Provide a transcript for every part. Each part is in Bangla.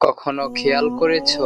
কখনো খেয়াল করেছ?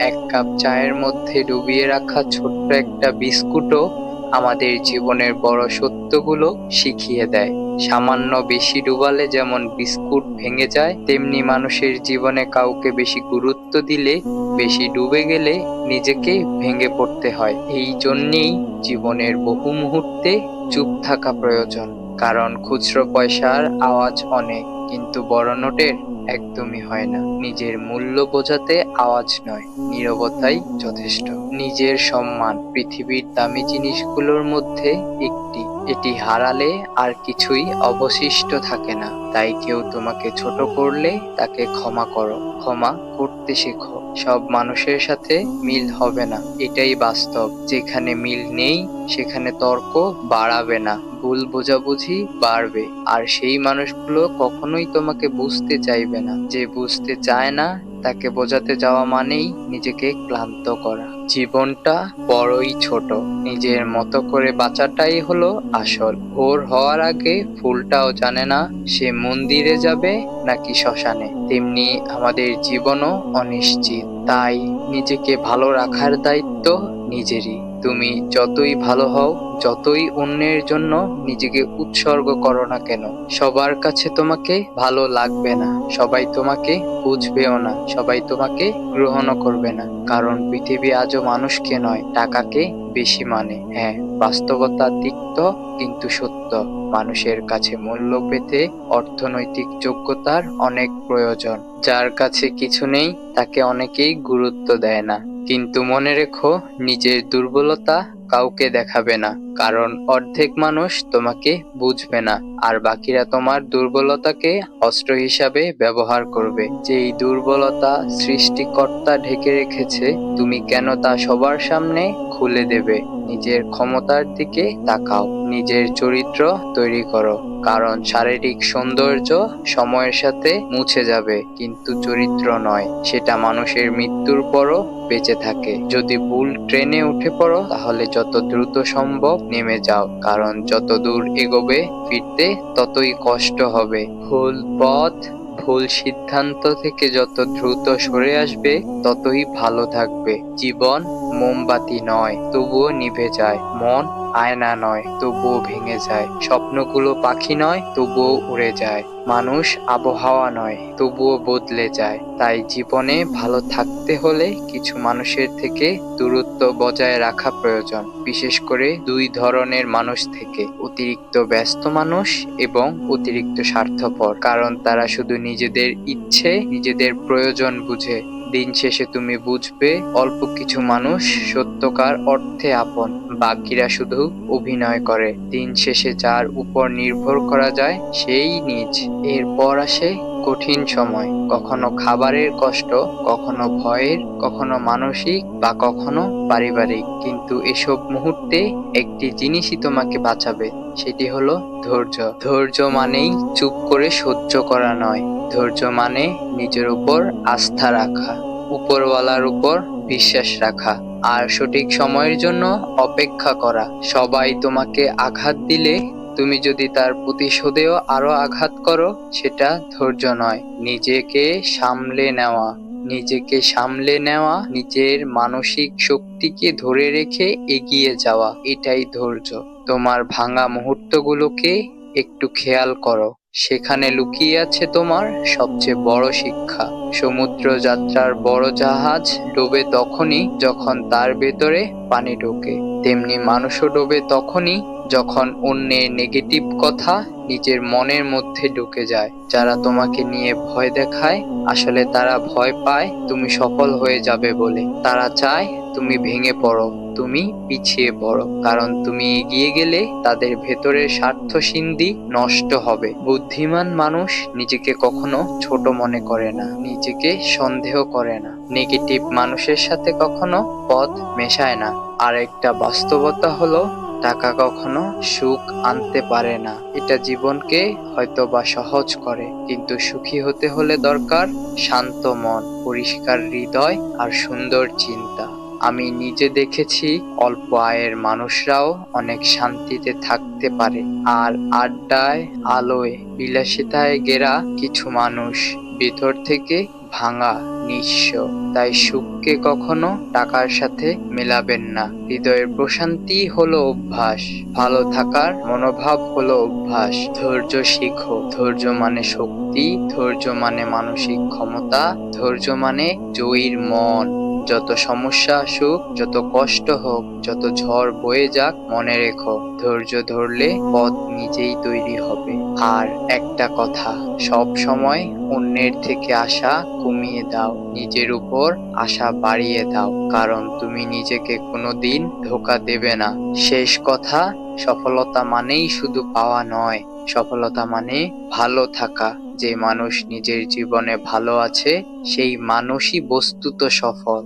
এক কাপ চায়ের মধ্যে ডুবিয়ে রাখা ছোট্ট একটা বিস্কুটও আমাদের জীবনের বড় সত্যগুলো শিখিয়ে দেয়। সামান্য বেশি ডুবালে যেমন বিস্কুট ভেঙে যায়, তেমনি মানুষের জীবনে কাউকে বেশি গুরুত্ব দিলে, বেশি ডুবে গেলে নিজেকে ভেঙে পড়তে হয়। এই জন্যেই জীবনের বহু মুহূর্তে চুপ থাকা প্রয়োজন। কারণ খুচরো পয়সার আওয়াজ অনেক, কিন্তু বড় নোটের একদমই হয় না। নিজের মূল্য বোঝাতে আওয়াজ নয়, নীরবতাই যথেষ্ট। নিজের সম্মান পৃথিবীর দামি জিনিসগুলোর মধ্যে একটি। এটি হারালে আর কিছুই অবশিষ্ট থাকে না। তাই কেউ তোমাকে ছোট করলে তাকে ক্ষমা করো, ক্ষমা করতে শেখো। সব মানুষের সাথে মিল হবে না। এটাই বাস্তব। যেখানে মিল নেই, সেখানে তর্ক বাড়াবে না। ভুল বোঝাবুঝি বাড়বে। আর সেই মানুষগুলো কখনোই তোমাকে বুঝতে চাইবে না। যে বুঝতে চায় না, তাকে বোঝাতে যাওয়া মানেই নিজেকে ক্লান্ত করা। জীবনটা বড়ই ছোট। নিজের মতো করে বাঁচাটাই হলো আসল। ভোর হওয়ার আগে ফুলটাও জানে না সে মন্দিরে যাবে নাকি শ্মশানে। তেমনি আমাদের জীবনও অনিশ্চিত। তাই নিজেকে ভালো রাখার দায়িত্ব নিজেরই। তুমি যতই ভালো হও, যতই অন্যের জন্য নিজেকে উৎসর্গ করো না কেন, সবার কাছে তোমাকে ভালো লাগবে না, সবাই তোমাকে বুঝবেও না, সবাই তোমাকে গ্রহণও করবে না, কারণ পৃথিবী আজও মানুষকে নয়, টাকাকে বেশি মানে। হ্যাঁ বাস্তবতা তিক্ত কিন্তু সত্য, মানুষের কাছে মূল্য পেতে অর্থনৈতিক যোগ্যতার অনেক প্রয়োজন, যার কাছে কিছু নেই, তাকে অনেকেই গুরুত্ব দেয় না। কিন্তু মনে রেখো, নিজের দুর্বলতা কাউকে দেখাবে না, কারণ অর্ধেক মানুষ তোমাকে বুঝবে না, আর বাকিরা তোমার দুর্বলতাকে অস্ত্র হিসাবে ব্যবহার করবে। যেই দুর্বলতা সৃষ্টিকর্তা ঢেকে রেখেছে, তুমি কেন তা সবার সামনে খুলে দেবে? নিজের ক্ষমতার দিকে তাকাও, নিজের চরিত্র তৈরি করো, কারণ শারীরিক সৌন্দর্য সময়ের সাথে মুছে যাবে, কিন্তু চরিত্র নয়, সেটা মানুষের মৃত্যুর পরও বেঁচে থাকে। যদি ভুল ট্রেনে উঠে পড়ো, তাহলে যত দ্রুত সম্ভব নেমে যাও, কারণ যত দূর এগোবে ফিরতে ততই কষ্ট হবে। ভুল পথ, ভুল সিদ্ধান্ত থেকে যত দ্রুত সরে আসবে, ততই ভালো থাকবে। জীবন মোমবাতি নয়, তবুও নিভে যায়। মন আয়না নয়, তবুও ভেঙে যায়। স্বপ্নগুলো পাখি নয়, তবুও উড়ে যায়। মানুষ আবহাওয়া নয়, তবুও বদলে যায়। তাই জীবনে ভালো থাকতে হলে কিছু মানুষের থেকে দূরত্ব বজায় রাখা প্রয়োজন, বিশেষ করে দুই ধরনের মানুষ থেকে। অতিরিক্ত ব্যস্ত মানুষ এবং অতিরিক্ত স্বার্থপর, কারণ তারা শুধু নিজেদের ইচ্ছে, নিজেদের প্রয়োজন বুঝে। দিন শেষে তুমি বুঝবে, অল্প কিছু মানুষ সত্যকার অর্থে আপন। বাকিরা শুধু অভিনয় করে। দিন শেষে যার উপর নির্ভর করা যায়, সেই নিজ। এরপর আসে কঠিন সময়। কখনো খাবারের কষ্ট, কখনো ভয়ের, কখনো মানসিক বা কখনো পারিবারিক। কিন্তু এসব মুহূর্তে একটি জিনিসই তোমাকে বাঁচাবে, সেটি হলো ধৈর্য। ধৈর্য মানেই চুপ করে সহ্য করা নয়। ধৈর্য মানে নিজের উপর আস্থা রাখা, উপরওয়ালার উপর বিশ্বাস রাখা। আর সঠিক সময়ের জন্য অপেক্ষা করা। সবাই তোমাকে আঘাত দিলে তুমি যদি তার প্রতিশোধেও আরও আঘাত করো, সেটা ধৈর্য নয়। নিজেকে সামলে নেওয়া। নিজেকে সামলে নেওয়া নিজের মানসিক শক্তিকে ধরে রেখে এগিয়ে যাওয়া, এটাই ধৈর্য। তোমার ভাঙা মুহূর্তগুলোকে একটু খেয়াল করো। সেখানে লুকিয়ে আছে তোমার সবচেয়ে বড় শিক্ষা। সমুদ্র যাত্রার বড় জাহাজ ডোবে তখনই যখন তার ভেতরে পানি ঢোকে। তেমনি মানুষও ডোবে তখনই যখন অন্যের নেগেটিভ কথা নিজের মনের মধ্যে ঢুকে যায়। যারা তোমাকে নিয়ে ভয় দেখায়, আসলে তারা ভয় পায়, তুমি সফল হয়ে যাবে বলে। তারা চায় তুমি ভেঙে পড়ো, তুমি পিছিয়ে পড়ো, কারণ তুমি এগিয়ে গেলে তাদের ভেতরের স্বার্থ সিন্ধি নষ্ট হবে। বুদ্ধিমান মানুষ নিজেকে কখনো ছোট মনে করে না, নিজেকে সন্দেহ করে না। নেগেটিভ মানুষের সাথে কখনো পথ মেশায় না। আর একটা বাস্তবতা হলো, টাকা কখনো সুখ আনতে পারে না। এটা জীবনকে হয়তো বা সহজ করে, কিন্তু সুখী হতে হলে দরকার শান্ত মন, পরিষ্কার হৃদয় আর সুন্দর চিন্তা। আমি নিজে দেখেছি, অল্প আয়ের মানুষরাও অনেক শান্তিতে থাকতে পারে। আর আড্ডায়, আলোয়, বিলাসিতায় গেরা কিছু মানুষ ভিতর থেকে ভাঙা নিঃস্ব। তাই সুখকে কখনো টাকার সাথে মেলাবেন না। হৃদয়ের প্রশান্তি হলো অভ্যাস, ভালো থাকার মনোভাব হলো অভ্যাস। ধৈর্য শিখো, ধৈর্য মানে শক্তি, ধৈর্য মানে মানসিক ক্ষমতা, ধৈর্য মানে জয়ীর মন। যত সমস্যা আসুক, যত কষ্ট হোক, যত ঝড় বয়ে যাক, মনে রেখো, ধৈর্য ধরলে পথ নিজেই তৈরি হবে। আর একটা কথা, সব সময় অন্যের থেকে আশা কমিয়ে দাও, নিজের উপর আশা বাড়িয়ে দাও, কারণ তুমি নিজেকে কোনোদিন ধোকা দেবে না। শেষ কথা সফলতা মানেই শুধু পাওয়া নয়, সফলতা মানে ভালো থাকা। যে মানুষ নিজের জীবনে ভালো আছে, সেই মানুষই বস্তুত সফল।